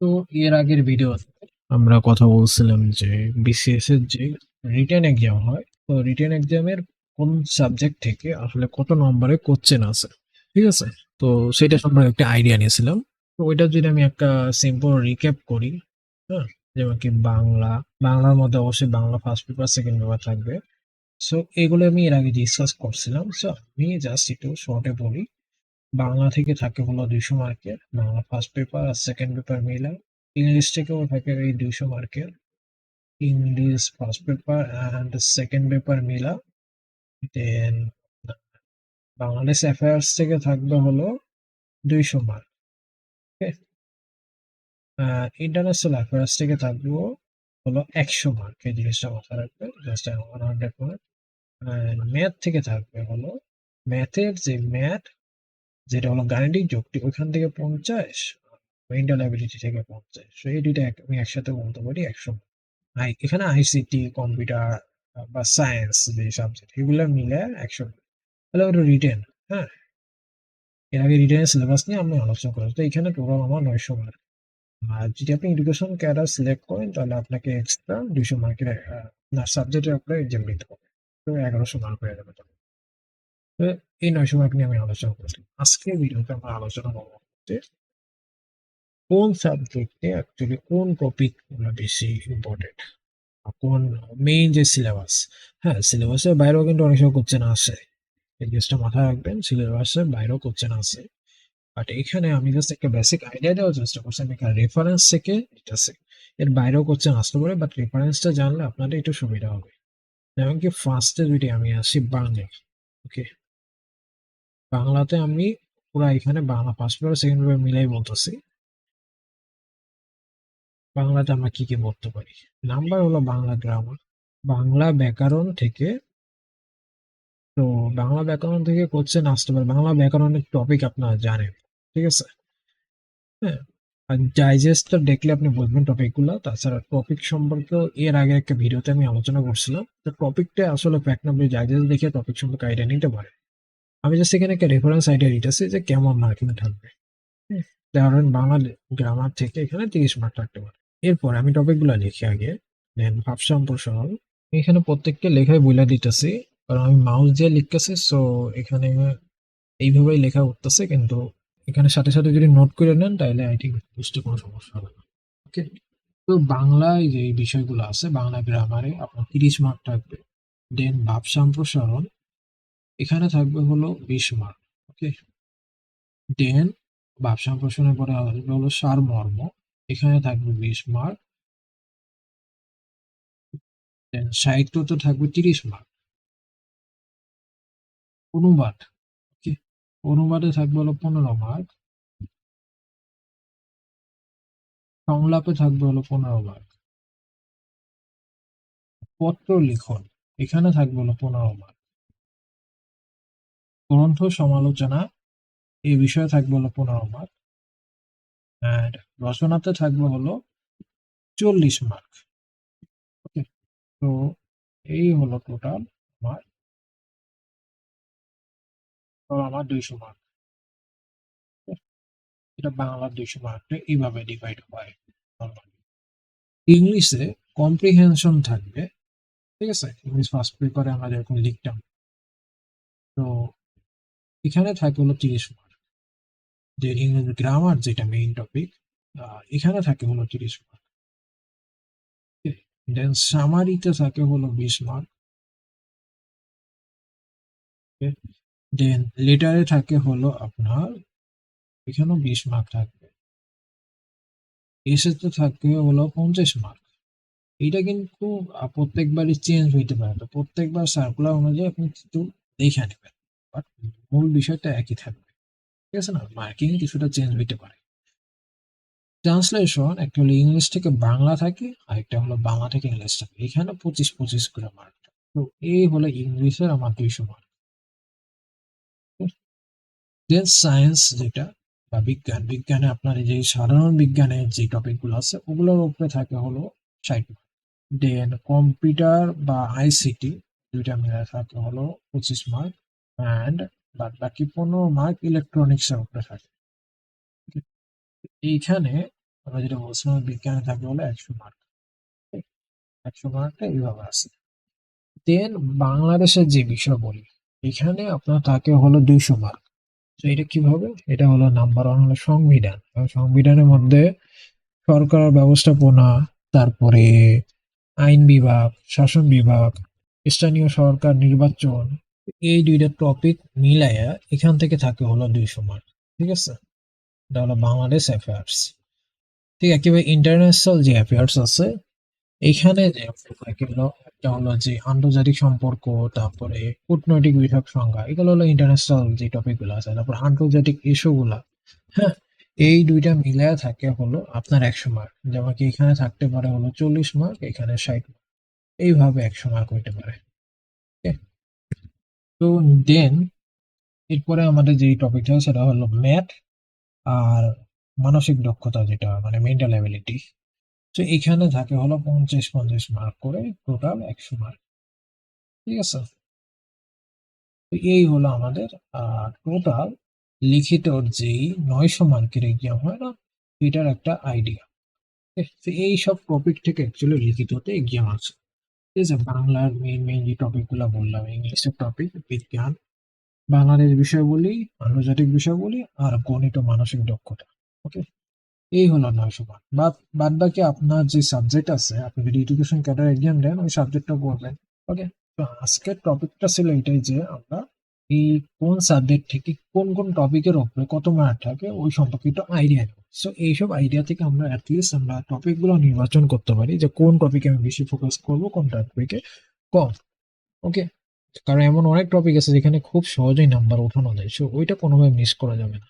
তো এর আগের ভিডিও আমরা কথা বলছিলাম যে বিসিএস এর যে রিটেন এক্সাম হয়, তো রিটেন এক্সামের কোন সাবজেক্ট থেকে আসলে কত নম্বরে কোশ্চেন আছে ঠিক আছে? তো সেটা সম্পর্কে একটা আইডিয়া নিয়েছিলাম। তো ওইটা যদি আমি একটা সিম্পল রিক্যাপ করি হ্যাঁ? যেমন কি বাংলা, বাংলার মধ্যে অবশ্যই Bangla first paper second paper থাকবে। সো এগুলো আমি এর আগে ডিসকাস করছিলাম। সো আমি জাস্ট একটু শর্টে বলি। বাংলা থেকে থাকে হলো দুইশো মার্কের, বাংলা ফার্স্ট পেপার আর সেকেন্ড পেপার মিলে ইংলিশ থেকেও থাকে এই দুইশো মার্কের। English first paper and second paper Milla then Bangladesh affairs থেকে থাকবে হলো দুইশো মার্ক ইন্টারন্যাশনাল অ্যাফেয়ার্স থেকে থাকবে হলো একশো মার্ক, এই জিনিসটা মাথায় রাখবে just one hundred mark math থেকে থাকবে হলো ম্যাথের যে ম্যাথ যেটা হলো গাণিতিক যুক্তি, ওইখান থেকে পঞ্চাশ মেন্টাল অ্যাবিলিটি থেকে পঞ্চাশ। সো এই দুইটা আমি একসাথে বলতে পারি একশো আই এখানে আইসিটি কম্পিউটার বা সায়েন্স যে সাবজেক্ট এগুলো মিলে একশো তাহলে ওটা রিটেন হ্যাঁ? এর আগে রিটেনের সিলেবাস নিয়ে আমি আলোচনা করেছি। তো এখানে টোটাল আমার নয়শো মার্ক আর যদি আপনি এডুকেশন ক্যাডার সিলেক্ট করেন, তাহলে আপনাকে এক্সট্রা দুইশো মার্কের আপনার উপরে এক্সাম দিতে হবে। তো এগারোশো মার্ক হয়ে যাবে এই নয়শো মার্ক নিয়ে আমি আলোচনা করেছি আজকের ভিডিওতে আমরা আলোচনা করব কোন সাবজেক্টে অ্যাকচুয়ালি কোন টপিক বেশি ইম্পর্টেন্ট কোন মেইন যে সিলেবাস হ্যাঁ সিলেবাসের বাইরেও কিন্তু অনেক সময় কোশ্চেন আসে। এই জিনিসটা মাথায় রাখবেন সিলেবাসের বাইরেও কোশ্চেন আসে। বাট এখানে আমি জাস্ট একটা বেসিক আইডিয়া দেওয়ার চেষ্টা করছি। আমি রেফারেন্স থেকে এটা এর বাইরেও কোশ্চেন আসতে পারে বাট রেফারেন্সটা জানলে আপনাদের একটু সুবিধা হবে। যেমন কি ফার্স্টে যদি আমি আসি বাংলা ওকে বাংলাতে আমি পুরো এখানে Bangla first paper second paper মিলাই বলতেছি। বাংলাতে আমরা কি কি পড়তে পারি? নাম্বার হলো বাংলা গ্রামার বাংলা ব্যাকরণ থেকে তো বাংলা ব্যাকরণ থেকে কোশ্চেন আসতে পারে। বাংলা ব্যাকরণের টপিক আপনারা জানেন, ঠিক আছে? হ্যাঁ আর ডাইজেস্টটা দেখলে আপনি বুঝবেন টপিকগুলো তাছাড়া টপিক সম্পর্কেও এর আগে একটা ভিডিওতে আমি আলোচনা করছিলাম। তো টপিকটা আসলে ফ্যাক্ট আপনি ডাইজেস্ট দেখে টপিক সম্পর্কে আইডিয়া নিতে পারে আমি জাস্ট এখানে একটা রেফারেন্স আইডিয়া দিতেছি যে কেমন মার্কিং থাকবে ধরেন বাংলা গ্রামার থেকে এখানে তিরিশ মার্ক থাকতে পারে। এরপর আমি টপিকগুলো লিখি আগে দেন ভাব সম্প্রসারণ এখানে প্রত্যেকটা লেখায় বইলা দিতেছি কারণ আমি মাউস দিয়ে লিখতেছি সো এখানে এইভাবেই লেখা উঠতেছে কিন্তু এখানে সাথে সাথে যদি নোট করে নেন তাহলে আই থিঙ্ক বুঝতে কোনো সমস্যা হবে না। ওকে তো বাংলায় যে বিষয়গুলো আছে বাংলা গ্রামারে আপনার তিরিশ মার্ক থাকবে। দেন ভাব সম্প্রসারণ এখানে থাকবে হলো বিশ মার্ক ওকে দেন ভাব সম্প্রসারণের পরে আসবে হলো সারমর্ম এখানে থাকবে বিশ মার্ক দেন সাহিত্যতে থাকবে তিরিশ মার্ক অনুবাদ ওকে অনুবাদে থাকবে হলো পনেরো মার্ক সংলাপে থাকবে হলো পনেরো মার্ক পত্র লিখন, এখানে থাকবে হলো পনেরো মার্ক গ্রন্থ সমালোচনা এই বিষয়ে থাকবে হলো পনেরো মার্ক অ্যান্ড রচনাতে থাকবে হলো চল্লিশ মার্ক ওকে তো এই হলো টোটাল আমার আমার দুইশো মার্ক এটা বাংলার দুইশো মার্কটা এইভাবে ডিভাইড হয়। ইংলিশে কম্প্রিহেনশন থাকবে, ঠিক আছে? ইংলিশ ফার্স্ট পেপারে আমরা যেরকম লিখতাম। তো এখানে থাকে হলো তিরিশ মার্ক যে ইংরেজি গ্রামার যেটা মেইন টপিক এখানে থাকে হলো তিরিশ মার্ক দেন সামারিতে থাকে হলো বিশ মার্ক দেন লেটারে থাকে হলো আপনার, এখানেও বিশ মার্ক থাকবে। এসেতে থাকবে হলো পঞ্চাশ মার্ক এইটা কিন্তু প্রত্যেকবারই চেঞ্জ হইতে পারে। তো প্রত্যেকবার সার্কুলার অনুযায়ী আপনি কিন্তু দেখে নেবেন। বাট মূল বিষয়টা একই থাকবে। ঠিক আছে না? মার্কিং কিছুটা চেঞ্জ হইতে পারে। ট্রান্সলেশন একটা হলো ইংলিশ থেকে বাংলা থাকে, আর একটা হলো বাংলা থেকে ইংলিশ থাকে। এখানে পঁচিশ পঁচিশ করে মার্ক তো এই হলো ইংলিশের আমার দুইশো মার্ক দেন সায়েন্স যেটা, বা বিজ্ঞান। বিজ্ঞানে আপনার যে সাধারণ বিজ্ঞানের যে টপিকগুলো আছে, ওগুলোর উপরে থাকে হলো ষাট মার্ক দেন কম্পিউটার বা আইসিটি দুইটা মিলে থাকে হলো পঁচিশ মার্ক অ্যান্ড বাদ বাকি পনেরো মার্ক ইলেকট্রনিক্স উপরে থাকে। এইখানে আমরা যেটা বলছিলাম, বিজ্ঞানে থাকবে হলো একশো মার্ক একশো মার্কটা এইভাবে আছে। দেন বাংলাদেশের যে বিষয় বলি, এখানে আপনার থাকে হলো দুইশো মার্ক তো এটা কীভাবে? এটা হলো নাম্বার ওয়ান হলো সংবিধান। সংবিধানের মধ্যে সরকার ব্যবস্থাপনা, তারপরে আইন বিভাগ, শাসন বিভাগ, স্থানীয় সরকার নির্বাচন এই দুইটা টপিক মিলাইয়া এখান থেকে থাকে হলো দুইশো মার্ক ঠিক আছে? এটা হলো বাংলাদেশ অ্যাফেয়ার্স ঠিক, একেবারে ইন্টারন্যাশনাল যে অ্যাফেয়ার্স আছে, এখানে যে এগুলো একটা হলো যে আন্তর্জাতিক সম্পর্ক, তারপরে কূটনৈতিক বিষয়ক সংজ্ঞা, এগুলো হলো ইন্টারন্যাশনাল যে টপিকগুলো আছে, তারপর আন্তর্জাতিক ইস্যু গুলা হ্যাঁ? এই দুইটা মিলায়া থাকে হলো আপনার একশো মার্ক যেমন কি এখানে থাকতে পারে হলো চল্লিশ মার্ক এখানে ষাট মার্ক এইভাবে একশো মার্ক হইতে পারে? তো দেন এরপরে আমাদের যে টপিকটা সেটা হলো ম্যাথ আর মানসিক দক্ষতা যেটা মানে মেন্টাল অ্যাবিলিটি তো এখানে থাকে হলো পঞ্চাশ পঞ্চাশ মার্ক করে টোটাল একশো মার্ক ঠিক আছে? এই হলো আমাদের টোটাল লিখিত যেই নয়শো মার্কের এক্সাম হয় না, এটার একটা আইডিয়া এই সব টপিক থেকে অ্যাকচুয়ালি লিখিততে এক্সাম আছে ঠিক আছে বাংলার মেইন মেইন যে টপিকগুলো বললাম ইংলিশের টপিক বিজ্ঞান বাংলাদেশ বিষয় বলি আন্তর্জাতিক বিষয় বলি আর গণিত ও মানসিক দক্ষতা ওকে এই হলো নয়শো মার্ক বাদ বাদ বাকি আপনার যে সাবজেক্ট আছে, আপনি যদি এডুকেশন ক্যাডার এক্সাম দেন, ওই সাবজেক্টটা পড়বেন ওকে তো আজকের টপিকটা ছিল এটাই যে, আমরা এই কোন সাবজেক্ট থেকে কোন কোন টপিকের উপরে কত মার্ক থাকে, ওই সম্পর্কিত আইডিয়া নেব। সো এইসব আইডিয়া থেকে আমরা অ্যাটলিস্ট আমরা টপিকগুলো নির্বাচন করতে পারি যে কোন টপিকে আমি বেশি ফোকাস করব, কোন টপিকে কম। ওকে কারণ এমন অনেক টপিক আছে যেখানে খুব সহজেই নাম্বার ওঠানো যায়। সো ওইটা কোনোভাবে মিস করা যাবে না।